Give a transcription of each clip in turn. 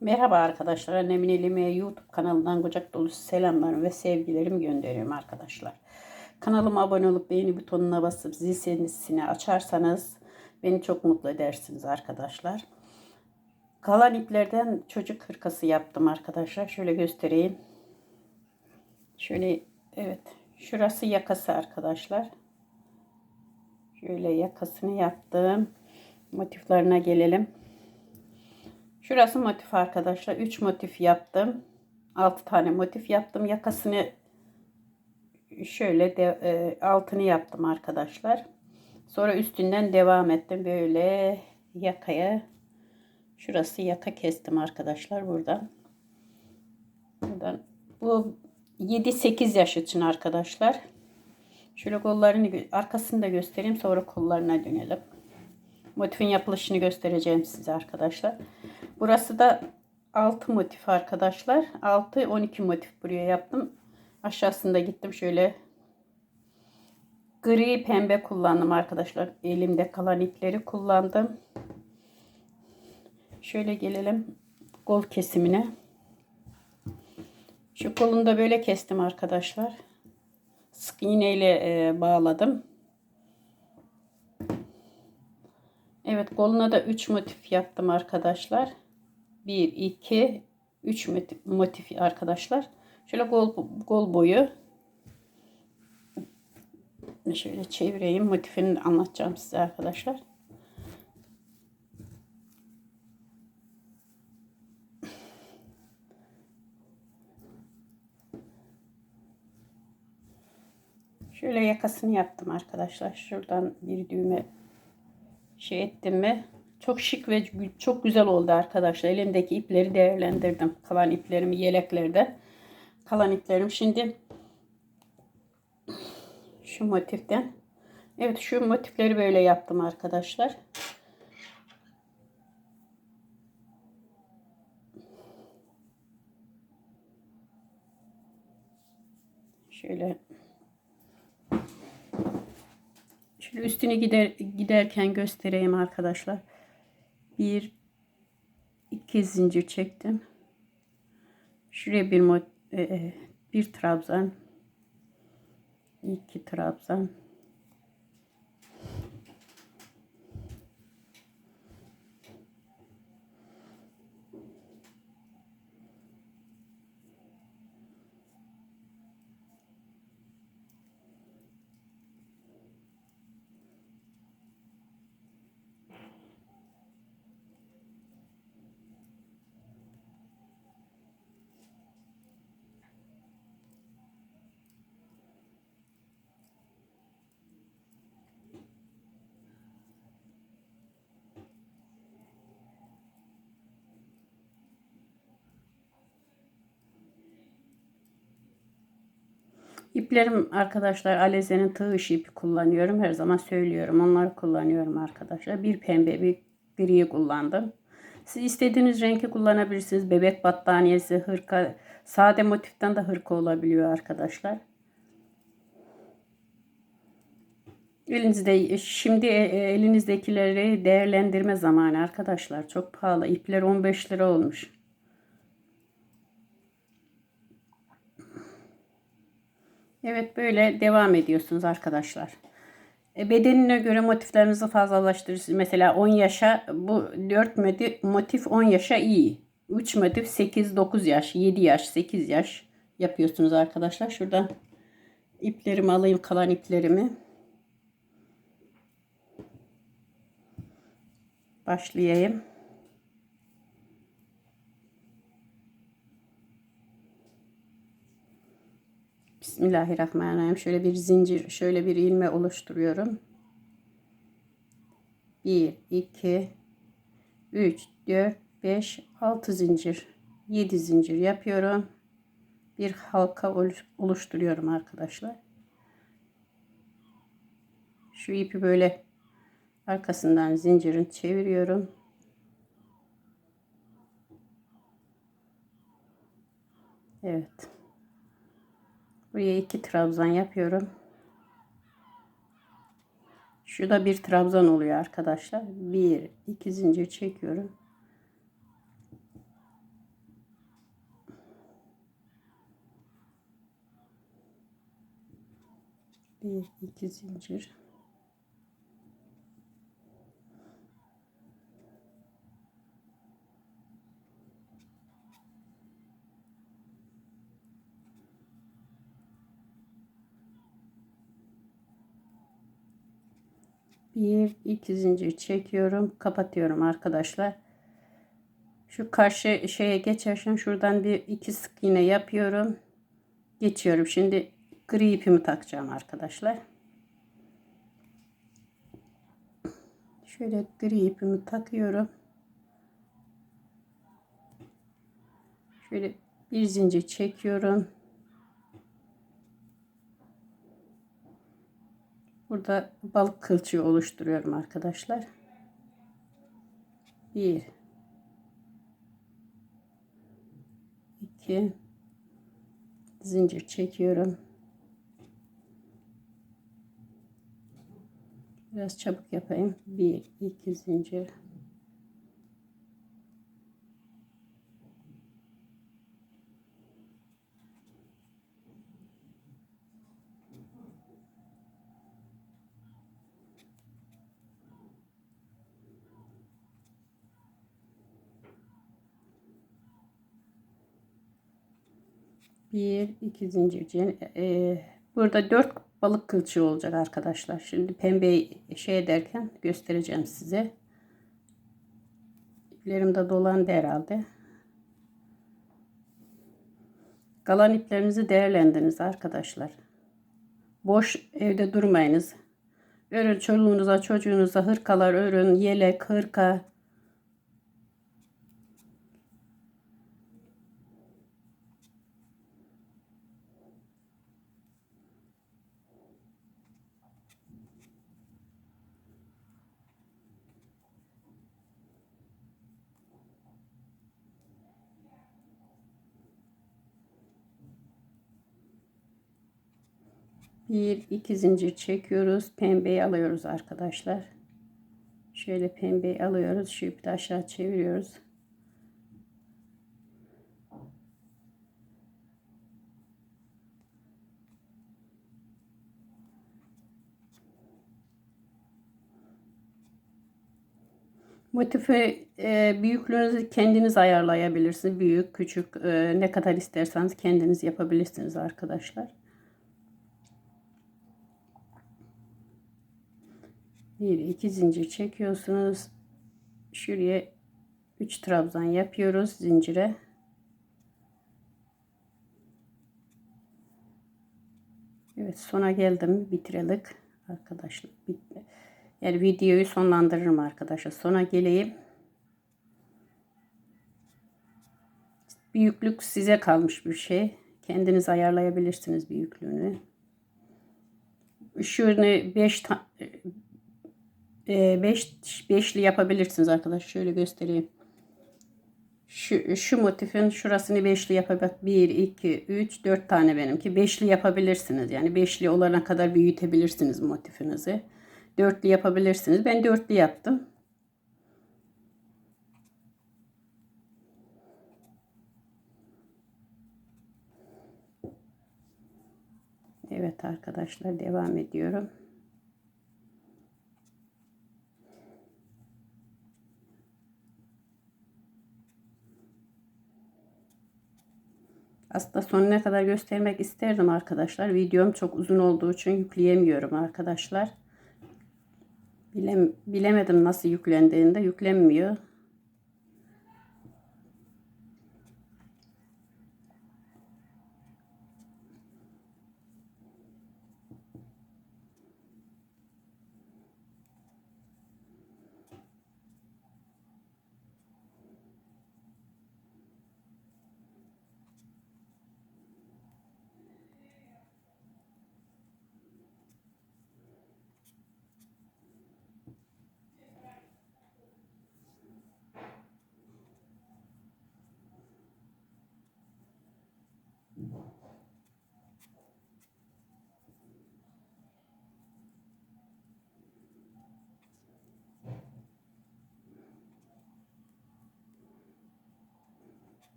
Merhaba arkadaşlar. Annemin elime YouTube kanalından kucak dolusu selamlarımı ve sevgilerimi gönderiyorum arkadaşlar. Kanalıma abone olup beğeni butonuna basıp zil sesini açarsanız beni çok mutlu edersiniz arkadaşlar. Kalan iplerden çocuk hırkası yaptım arkadaşlar. Şöyle göstereyim. Şöyle evet. Şurası yakası arkadaşlar. Şöyle yakasını yaptım. Motiflerine gelelim. Şurası motif arkadaşlar. 3 motif yaptım. 6 tane motif yaptım. Yakasını şöyle de, e, altını yaptım arkadaşlar. Sonra üstünden devam ettim. Böyle yakaya şurası yaka kestim arkadaşlar buradan. Buradan bu 7-8 yaş için arkadaşlar. Şöyle kollarını arkasını da göstereyim sonra kollarına dönelim. Motifin yapılışını göstereceğim size arkadaşlar. Burası da 6 motif arkadaşlar. 6 12 motif buraya yaptım. Aşağısında gittim şöyle gri pembe kullandım arkadaşlar. Elimde kalan ipleri kullandım. Şöyle gelelim kol kesimine. Şu kolunu da böyle kestim arkadaşlar. Sık iğneyle e, bağladım. Evet koluna da 3 motif yaptım arkadaşlar. 1, 2, 3 motif, arkadaşlar. Şöyle gol, gol boyu. Şöyle çevireyim. Motifini anlatacağım size arkadaşlar. Şöyle yakasını yaptım arkadaşlar. Şuradan bir düğme şey ettim mi çok şık ve çok güzel oldu arkadaşlar. Elimdeki ipleri değerlendirdim. Kalan iplerimi yeleklerde. Kalan iplerim şimdi şu motiften. Evet şu motifleri böyle yaptım arkadaşlar. Şöyle Şöyle üstüne gider giderken göstereyim arkadaşlar. Bir iki zincir çektim. Şuraya bir e, e bir trabzan iki trabzan İplerim arkadaşlar Aleze'nin tığ işi ipi kullanıyorum. Her zaman söylüyorum. Onları kullanıyorum arkadaşlar. Bir pembe bir gri kullandım. Siz istediğiniz renki kullanabilirsiniz. Bebek battaniyesi, hırka, sade motiften de hırka olabiliyor arkadaşlar. Elinizde şimdi e, e, elinizdekileri değerlendirme zamanı arkadaşlar. Çok pahalı. İpler 15 lira olmuş. Evet böyle devam ediyorsunuz arkadaşlar. E, bedenine göre motiflerinizi fazlalaştırırsınız. Mesela 10 yaşa bu 4 motif 10 yaşa iyi. 3 motif 8-9 yaş, 7 yaş, 8 yaş yapıyorsunuz arkadaşlar. Şuradan iplerimi alayım kalan iplerimi. Başlayayım. Bismillahirrahmanirrahim. Şöyle bir zincir, şöyle bir ilme oluşturuyorum. 1, 2, 3, 4, 5, 6 zincir, 7 zincir yapıyorum. Bir halka oluşturuyorum arkadaşlar. Şu ipi böyle arkasından zincirin çeviriyorum. Evet. Buraya iki trabzan yapıyorum. Şu da bir trabzan oluyor arkadaşlar. Bir, iki zincir çekiyorum. Bir, iki zincir. Bir, iki zincir çekiyorum. Kapatıyorum arkadaşlar. Şu karşı şeye geçerken şuradan bir iki sık iğne yapıyorum. Geçiyorum. Şimdi gri ipimi takacağım arkadaşlar. Şöyle gri ipimi takıyorum. Şöyle bir zincir çekiyorum. Burada balık kılçığı oluşturuyorum arkadaşlar. Bir, iki, zincir çekiyorum. Biraz çabuk yapayım. Bir, iki zincir. Bir, iki zincir. Ee, burada dört balık kılçığı olacak arkadaşlar. Şimdi pembeyi şey ederken göstereceğim size. İplerimde dolandı herhalde. Kalan iplerinizi değerlendiriniz arkadaşlar. Boş evde durmayınız. Örün çoluğunuza çocuğunuza hırkalar örün. Yelek, hırka. Bir iki zincir çekiyoruz. Pembeyi alıyoruz arkadaşlar. Şöyle pembeyi alıyoruz. Şu ipi de aşağı çeviriyoruz. Motifi e, büyüklüğünüzü kendiniz ayarlayabilirsiniz. Büyük, küçük e, ne kadar isterseniz kendiniz yapabilirsiniz arkadaşlar. Bir iki zincir çekiyorsunuz. Şuraya 3 trabzan yapıyoruz zincire. Evet sona geldim bitirelim arkadaşlar. Bitti. Yani videoyu sonlandırırım arkadaşlar. Sona geleyim. Büyüklük size kalmış bir şey. Kendiniz ayarlayabilirsiniz büyüklüğünü. Şunu 5 5 beşli yapabilirsiniz arkadaşlar. Şöyle göstereyim. Şu, şu motifin şurasını beşli yapabilir. 1, 2, 3, 4 tane benimki. Beşli yapabilirsiniz. Yani beşli olana kadar büyütebilirsiniz motifinizi. Dörtlü yapabilirsiniz. Ben dörtlü yaptım. Evet arkadaşlar devam ediyorum. Aslında sonuna kadar göstermek isterdim arkadaşlar. Videom çok uzun olduğu için yükleyemiyorum arkadaşlar. Bilem, bilemedim nasıl yüklendiğinde yüklenmiyor.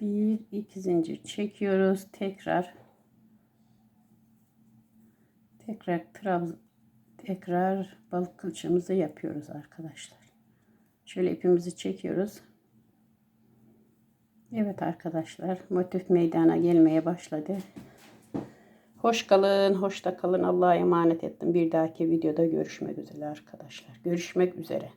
Bir iki zincir çekiyoruz. Tekrar Tekrar trab tekrar balık kılçığımızı yapıyoruz arkadaşlar. Şöyle ipimizi çekiyoruz. Evet arkadaşlar motif meydana gelmeye başladı. Hoş kalın, hoşta kalın. Allah'a emanet ettim. Bir dahaki videoda görüşmek üzere arkadaşlar. Görüşmek üzere.